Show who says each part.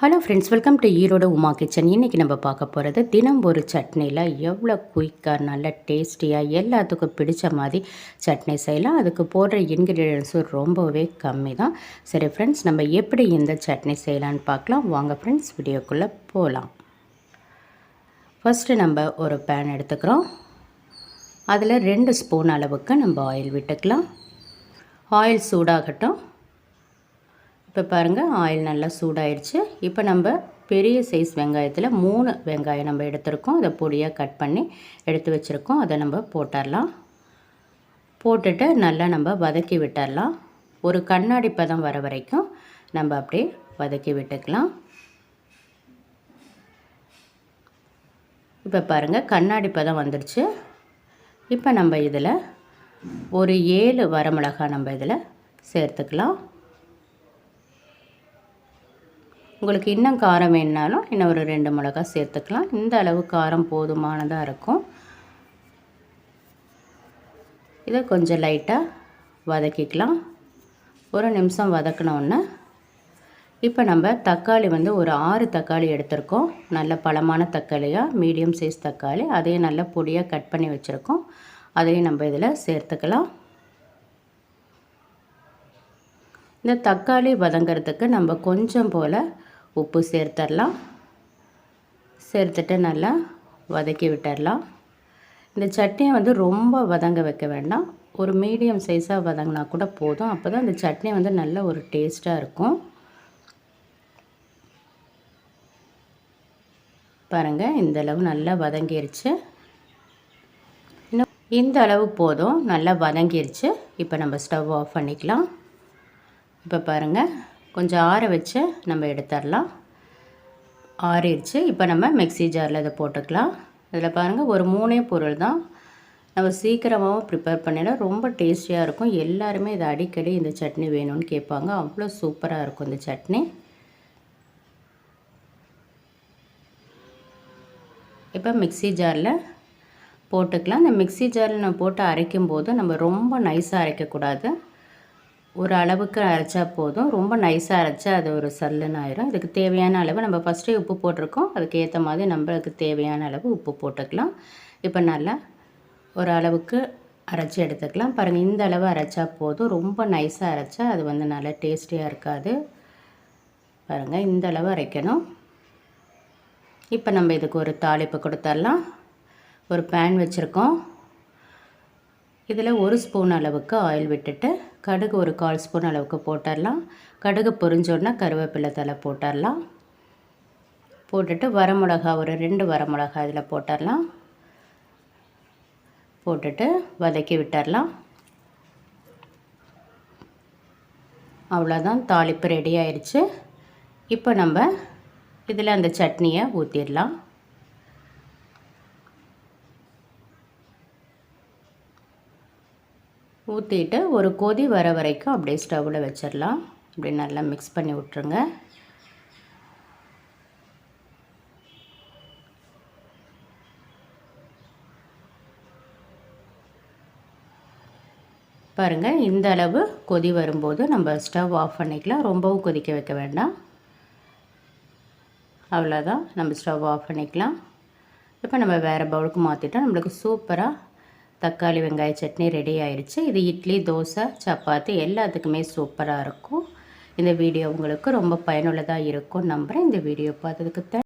Speaker 1: Hello friends welcome to Erode Uma kitchen. இன்றைக்கி நம்ம பார்க்க போகிறது தினம் ஒரு சட்னியில் எவ்வளோ குயிக்காக நல்ல டேஸ்டியாக எல்லாத்துக்கும் பிடிச்ச மாதிரி சட்னி செய்யலாம். அதுக்கு போடுற இன்க்ரீடியன்ஸும் ரொம்பவே கம்மி தான் சரி ஃப்ரெண்ட்ஸ் நம்ம எப்படி இந்த சட்னி செய்யலான்னு பார்க்கலாம். வாங்க ஃப்ரெண்ட்ஸ் வீடியோக்குள்ளே போகலாம் ஃபஸ்ட்டு நம்ம ஒரு பேன் எடுத்துக்கிறோம். அதில் ரெண்டு ஸ்பூன் அளவுக்கு நம்ம ஆயில் விட்டுக்கலாம். ஆயில் சூடாகட்டும். இப்போ பாருங்கள் ஆயில் நல்லா சூடாயிடுச்சு இப்போ நம்ம பெரிய சைஸ் வெங்காயத்தில் மூணு வெங்காயம் நம்ம எடுத்துருக்கோம். அதை பொடியாக கட் பண்ணி எடுத்து வச்சுருக்கோம். அதை நம்ம போட்டுடலாம் போட்டுட்டு நல்லா நம்ம வதக்கி விட்டுடலாம் ஒரு கண்ணாடி பதம் வர வரைக்கும் நம்ம அப்படியே வதக்கி விட்டுக்கலாம். இப்போ பாருங்கள் கண்ணாடி பதம் வந்துடுச்சு இப்போ நம்ம இதில் ஒரு ஏழு வரமிளகாய் நம்ம இதில் சேர்த்துக்கலாம். உங்களுக்கு இன்னும் காரம் வேணுனாலும் இன்னும் ஒரு ரெண்டு மிளகா சேர்த்துக்கலாம். இந்த அளவு காரம் போதுமானதாக இருக்கும். இதை கொஞ்சம் லைட்டாக வதக்கிக்கலாம். ஒரு நிமிஷம் வதக்கினோன்னே இப்போ நம்ம தக்காளி வந்து ஒரு ஆறு தக்காளி எடுத்திருக்கோம். நல்ல பழமான தக்காளியாக மீடியம் சைஸ் தக்காளி. அதையும் நல்ல பொடியாக கட் பண்ணி வச்சுருக்கோம். அதையும் நம்ம இதில் சேர்த்துக்கலாம். இந்த தக்காளி வதங்கிறதுக்கு நம்ம கொஞ்சம் போல் உப்பு சேர்த்துடலாம் சேர்த்துட்டு நல்லா வதக்கி விட்டுடலாம் இந்த சட்னியை வந்து ரொம்ப வதங்க வைக்க வேண்டாம். ஒரு மீடியம் சைஸாக வதங்கினா கூட போதும். அப்போ தான் இந்த சட்னி வந்து நல்ல ஒரு டேஸ்ட்டாக இருக்கும். பாருங்கள் இந்த அளவு நல்லா வதங்கிருச்சு. இன்னும் இந்த அளவு போதும். நல்லா வதங்கிருச்சு. இப்போ நம்ம ஸ்டவ் ஆஃப் பண்ணிக்கலாம். இப்போ பாருங்கள் கொஞ்சம் ஆற வச்சு நம்ம எடுத்துடலாம். ஆறிடுச்சு. இப்போ நம்ம மிக்சி ஜாரில் இதை போட்டுக்கலாம். இதில் பாருங்கள் ஒரு மூணே பொருள் தான். நம்ம சீக்கிரமாகவும் ப்ரிப்பேர் பண்ணிடலாம் ரொம்ப டேஸ்டியாக இருக்கும். எல்லாருமே இதை அடிக்கடி இந்த சட்னி வேணும்னு கேட்பாங்க. அவ்வளோ சூப்பராக இருக்கும் இந்த சட்னி. இப்போ மிக்சி ஜாரில் போட்டுக்கலாம். இந்த மிக்சி ஜாரில் நம்ம போட்டு அரைக்கும் போது நம்ம ரொம்ப நைஸாக அரைக்கக்கூடாது. ஒரு அளவுக்கு அரைச்சா போதும். ரொம்ப நைஸாக அரைச்சா அது ஒரு சல்லுன்னு ஆயிரும். இதுக்கு தேவையான அளவு நம்ம ஃபஸ்ட்டே உப்பு போட்டிருக்கோம். அதுக்கு ஏற்ற மாதிரி நம்மளுக்கு தேவையான அளவு உப்பு போட்டுக்கலாம். இப்போ நல்லா ஒரு அளவுக்கு அரைச்சி எடுத்துக்கலாம். பாருங்கள் இந்த அளவு அரைச்சா போதும். ரொம்ப நைஸாக அரைச்சா அது வந்து நல்லா டேஸ்டியாக இருக்காது. பாருங்கள் இந்த அளவு அரைக்கணும். இப்போ நம்ம இதுக்கு ஒரு தாளிப்பு கொடுத்துடலாம். ஒரு பேன் வச்சுருக்கோம். இதில் ஒரு ஸ்பூன் அளவுக்கு ஆயில் விட்டுட்டு கடுகு ஒரு கால் ஸ்பூன் அளவுக்கு போட்டுடலாம். கடுகு பொரிஞ்சோடனே கருவேப்பிலை தலை போட்டுடலாம். போட்டுட்டு வரமிளகா ஒரு ரெண்டு வரமிளகா இதில் போட்டுடலாம். போட்டுட்டு வதக்கி விட்டுடலாம். அவ்வளோதான் தாளிப்பு ரெடி ஆயிடுச்சு இப்போ நம்ம இதில் அந்த சட்னியை ஊற்றிடலாம். ஊற்றிட்டு ஒரு கொதி வர வரைக்கும் அப்படியே ஸ்டவ்வில் வச்சிடலாம். அப்படி நல்லா மிக்ஸ் பண்ணி விட்ருங்க பாருங்கள் இந்த அளவு கொதி வரும்போது நம்ம ஸ்டவ் ஆஃப் பண்ணிக்கலாம். ரொம்பவும் கொதிக்க வைக்க வேண்டாம். அவ்வளோதான் நம்ம ஸ்டவ் ஆஃப் பண்ணிக்கலாம். இப்போ நம்ம வேறு பவுலுக்கு மாற்றிட்டோம் நம்மளுக்கு சூப்பராக தக்காளி வெங்காய சட்னி ரெடி ஆயிடுச்சு. இது இட்லி தோசை சப்பாத்தி எல்லாத்துக்குமே சூப்பராக இருக்கும். இந்த வீடியோ உங்களுக்கு ரொம்ப பயனுள்ளதாக இருக்கும் நம்புகிறேன் இந்த வீடியோ பார்த்ததுக்கு